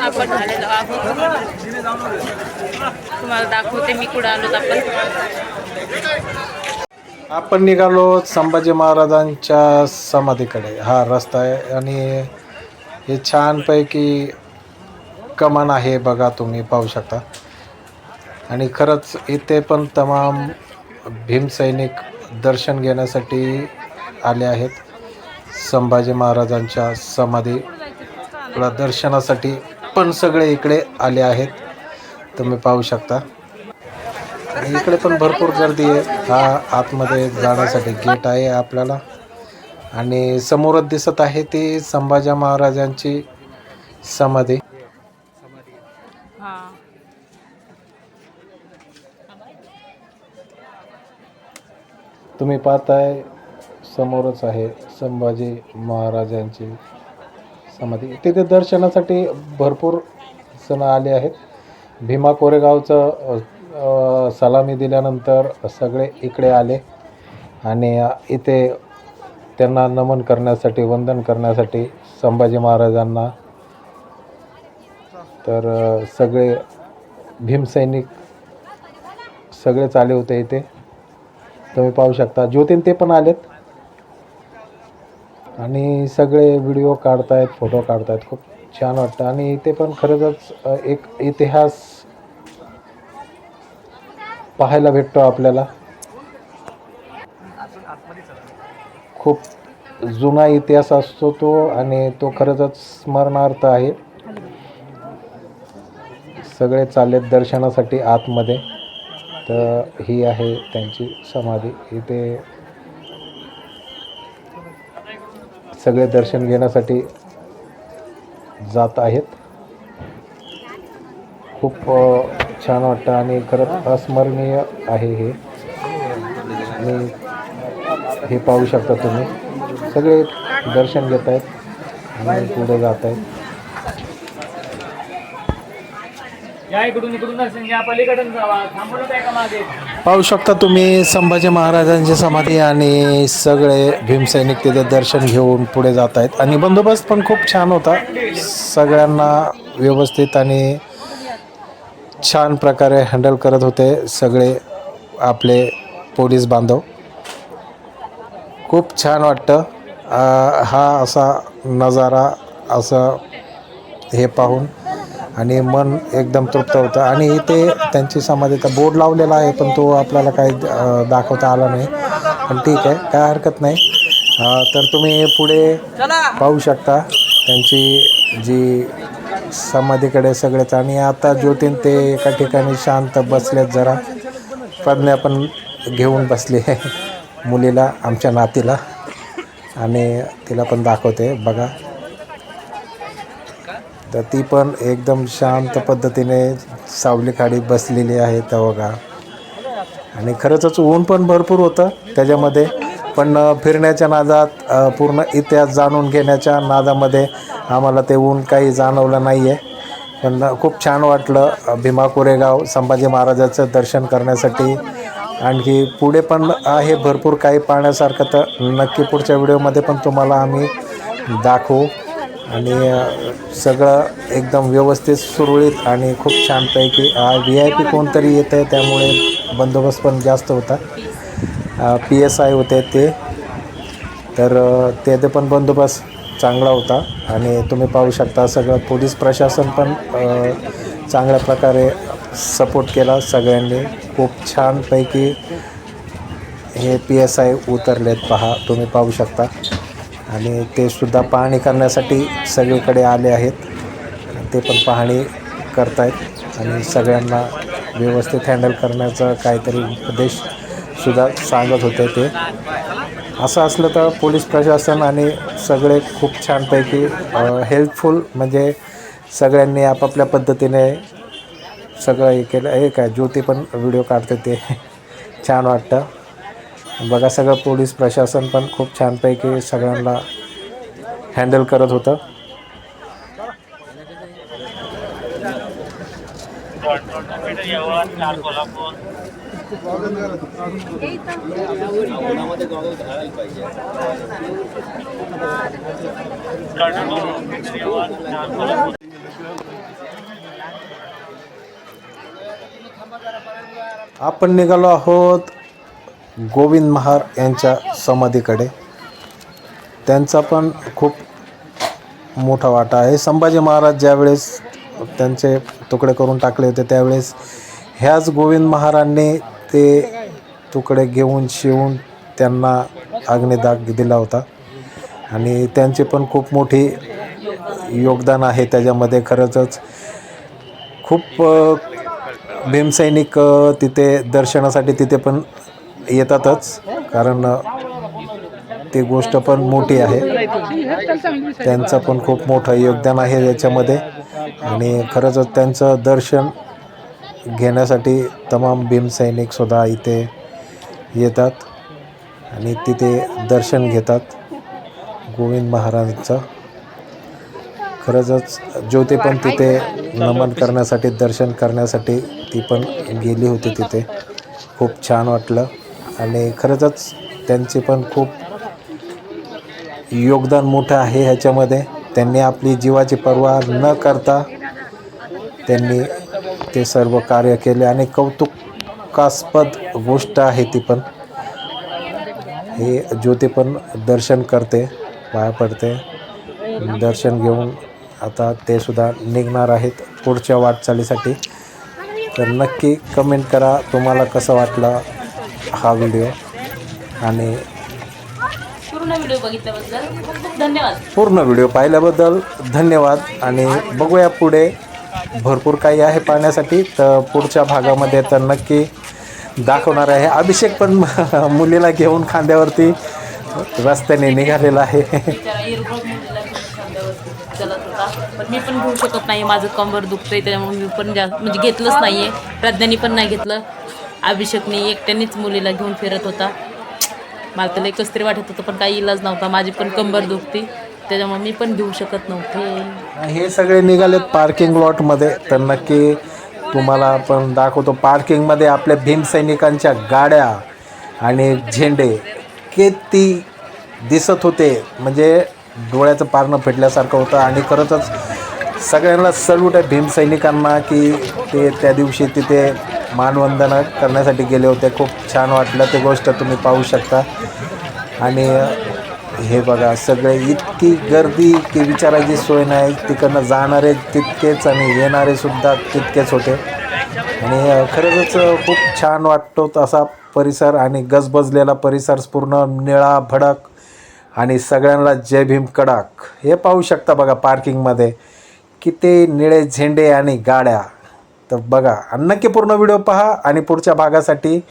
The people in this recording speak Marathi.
आपण झालेलो आहोत तुम्हाला दाखवते मी कुठं आलो आपण. आपण निघालो संभाजी महाराजांच्या समाधीकडे. हा रस्ता आहे आणि हे छानपैकी कमान आहे बघा तुम्ही पाहू शकता. आणि खरंच इथे पण तमाम भीमसैनिक दर्शन घेण्यासाठी आले आहेत. संभाजी महाराजांच्या समाधीला दर्शनासाठी पण सगळे इकडे आले आहेत. तुम्ही पाहू शकता. इकडे पण भरपूर गर्दी आहे. हा आतमध्ये जाण्यासाठी गेट आहे आपल्याला. आणि समोरच दिसत आहे ती संभाजी महाराजांची समाधी. तुम्ही पाहताय समोरच आहे संभाजी महाराजांची समाधी. तिथे दर्शनासाठी भरपूर जण आले आहेत. भीमा कोरेगावचं सलामी दिल्यानंतर सगळे इकडे आले आणि इथे त्यांना नमन करण्यासाठी वंदन करण्यासाठी संभाजी महाराजांना तर सगळे भीमसैनिक सगळेच आले होते इथे. तुम्ही पाहू शकता. ज्योतीन ते पण आलेत. आणि सगळे व्हिडिओ काढतायत फोटो काढतायत. खूप छान वाटतं. आणि इथे पण खरंच एक इतिहास पाहायला भेटतो आपल्याला. खूप जुना इतिहास असतो तो आणि तो खरंच स्मरणार्थ आहे. सगळे चाललेत दर्शनासाठी आतमध्ये. तर ही आहे त्यांची समाधी. इथे सगळे दर्शन घेण्यासाठी जात आहेत. खूप छान वाटतं आणि खरंच अस्मरणीय आहे हे. आणि हे पाहू शकता तुम्ही. सगळे दर्शन घेत आहेत आणि पुढे जात आहेत. या इकडून इकडून दर्शन घ्या पलीकडून जावा. मागे? पाहू शकता तुम्ही संभाजी महाराजांची समाधी आणि सगळे भीमसैनिक तिथे दर्शन घेऊन पुढे जात आहेत. आणि बंदोबस्त पण खूप छान होता. सगळ्यांना व्यवस्थित आणि छान प्रकारे हँडल करत होते सगळे आपले पोलीस बांधव. खूप छान वाटतं. हा असा नजारा असं हे पाहून. आणि मन एकदम तृप्त होतं. आणि इथे त्यांची समाधीचा बोर्ड लावलेला आहे पण तो आपल्याला काही दाखवता आला नाही. पण ठीक आहे काय हरकत नाही. तर तुम्ही पुढे पाहू शकता त्यांची जी समाधीकडे सगळेच. आणि आता ज्योतीन ते एका ठिकाणी शांत बसलेत जरा. प्रज्ञा पण घेऊन बसली मुलीला आमच्या नातीला. आणि तिला पण दाखवते बघा. तर ती पण एकदम शांत पद्धतीने सावली खाडी बसलेली आहे तवगा आणि खरंच ऊन पण भरपूर होतं त्याच्यामध्ये. पण फिरण्याच्या नादात पूर्ण इतिहास जाणून घेण्याच्या नादामध्ये आम्हाला ते ऊन काही जाणवलं नाही आहे पण खूप छान वाटलं भीमा कोरेगाव संभाजी महाराजाचं दर्शन करण्यासाठी. आणखी पुढे पण आहे भरपूर काही पाहण्यासारखं तर नक्की पुढच्या व्हिडिओमध्ये पण तुम्हाला आम्ही दाखवू. आणि सगळं एकदम व्यवस्थित सुरळीत आणि खूप छानपैकी व्ही आय पी कोणतरी येतं आहे त्यामुळे बंदोबस्त पण जास्त होता. पी एस आय होते ते. तर ते पण बंदोबस्त चांगला होता आणि तुम्ही पाहू शकता सगळं. पोलीस प्रशासन पण चांगल्या प्रकारे सपोर्ट केला सगळ्यांनी. खूप छानपैकी हे पी एस आय उतरलेत पहा तुम्ही पाहू शकता. आणि ते सुद्धा पाहणी करण्यासाठी सगळीकडे आले आहेत. ते पण पाहणी करतायत आणि सगळ्यांना व्यवस्थित हँडल करण्याचा काहीतरी उपदेश सुद्धा सांगत होते ते. असं असलं तर पोलीस प्रशासन आणि सगळे खूप छानपैकी हेल्पफुल म्हणजे सगळ्यांनी आपापल्या पद्धतीने सगळं हे केलं. हे काय ज्योती पण व्हिडिओ काढते ते. छान वाटतं. बघा सगळं पोलीस प्रशासन पण खूप छानपैकी सगळ्यांना हँडल करत होतं. आपण निघालो आहोत गोविंद महार यांच्या समाधीकडे. त्यांचा पण खूप मोठा वाटा आहे. संभाजी महाराज ज्यावेळेस त्यांचे तुकडे करून टाकले होते त्यावेळेस ह्याच गोविंद महाराजांनी ते तुकडे घेऊन शिवून त्यांना अग्निदाग दिला होता. आणि त्यांचे पण खूप मोठी योगदान आहे त्याच्यामध्ये. खरंच खूप भीमसैनिक तिथे दर्शनासाठी तिथे पण येतातच कारण ती गोष्ट पण मोठी आहे. त्यांचं पण खूप मोठं योगदान आहे याच्यामध्ये. आणि खरंच त्यांचं दर्शन घेण्यासाठी तमाम भीमसैनिकसुद्धा इथे येतात आणि तिथे दर्शन घेतात गोविंद महाराजांचं. खरंच ज्योती पण तिथे नमन करण्यासाठी दर्शन करण्यासाठी ती पण गेली होती तिथे. खूप छान वाटलं. आणि खरंच त्यांचे पण खूप योगदान मोठं आहे ह्याच्यामध्ये. त्यांनी आपली जीवाची पर्वा न करता त्यांनी ते सर्व कार्य केले आणि कौतुकास्पद गोष्ट आहे ती पण. हे ज्योती पण दर्शन करते पाया पडते. दर्शन घेऊन आता ते सुद्धा निघणार आहेत पुढच्या वाटचालीसाठी. तर नक्की कमेंट करा तुम्हाला कसं वाटलं? हा व्हिडिओ. आणि पूर्ण व्हिडिओ बघितल्याबद्दल खूप खूप धन्यवाद. पूर्ण व्हिडिओ पाहिल्याबद्दल धन्यवाद. आणि बघूया पुढे. भरपूर काही आहे पाहण्यासाठी तर पुढच्या भागामध्ये तर नक्की दाखवणार आहे. अभिषेक पण मुलीला घेऊन खांद्यावरती रस्त्याने निघालेला आहे. बिचारा इरबळ मुलीला घेऊन खांद्यावरती चलत होता. पण मी पण घेऊ शकत नाही माझं कंबर दुखतंय त्यामुळे मी पण जास्त म्हणजे घेतलंच नाही आहे प्रज्ञानी पण नाही घेतलं. अभिषेकने एकट्यानेच मुलीला घेऊन फिरत होता. मला तर एकच तरी वाटत होतं पण काही इलाज नव्हता. माझी पण कंबर दुखती. त्याच्यामुळे मी पण घेऊ शकत नव्हते. हे सगळे निघालेत पार्किंग लॉटमध्ये तर नक्की तुम्हाला आपण दाखवतो पार्किंगमध्ये आपल्या भीमसैनिकांच्या गाड्या आणि झेंडे किती दिसत होते. म्हणजे डोळ्याचं पारणं फेटल्यासारखं होतं. आणि खरंच सगळ्यांना सल्यूट आहे भीमसैनिकांना की ते त्या दिवशी तिथे मानवंदना करण्यासाठी गेले होते. खूप छान वाटलं ते गोष्ट तुम्ही पाहू शकता. आणि हे बघा सगळे इतकी गर्दी की विचारायची सोय नाही. तिकडनं जाणारे तितकेच आणि येणारे सुद्धा तितकेच होते. आणि खरंच खूप छान वाटतो तसा परिसर आणि गजबजलेला परिसर पूर्ण निळा भडक आणि सगळ्यांना जय भीम कडाक. हे पाहू शकता बघा पार्किंगमध्ये किती निळे झेंडे आणि गाड्या. तर बघा आणि नक्की पूर्ण व्हिडिओ पहा आणि पुढच्या भागासाठी